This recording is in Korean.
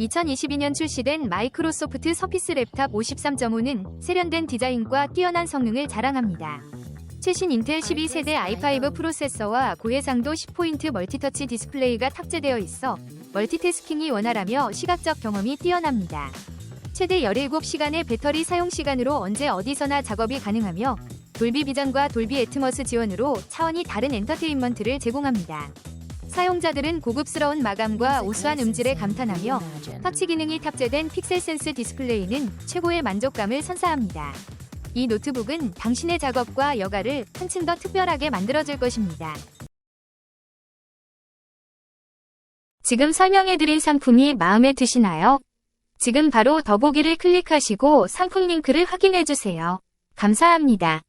2022년 출시된 마이크로소프트 서피스 랩탑 53.5는 세련된 디자인과 뛰어난 성능을 자랑합니다. 최신 인텔 12세대 i5 프로세서와 고해상도 10포인트 멀티터치 디스플레이가 탑재되어 있어 멀티태스킹이 원활하며 시각적 경험이 뛰어납니다. 최대 17시간의 배터리 사용 시간으로 언제 어디서나 작업이 가능하며 돌비 비전과 돌비 애트머스 지원으로 차원이 다른 엔터테인먼트를 제공합니다. 사용자들은 고급스러운 마감과 우수한 음질에 감탄하며 터치 기능이 탑재된 픽셀 센스 디스플레이는 최고의 만족감을 선사합니다. 이 노트북은 당신의 작업과 여가를 한층 더 특별하게 만들어줄 것입니다. 지금 설명해드린 상품이 마음에 드시나요? 지금 바로 더보기를 클릭하시고 상품 링크를 확인해주세요. 감사합니다.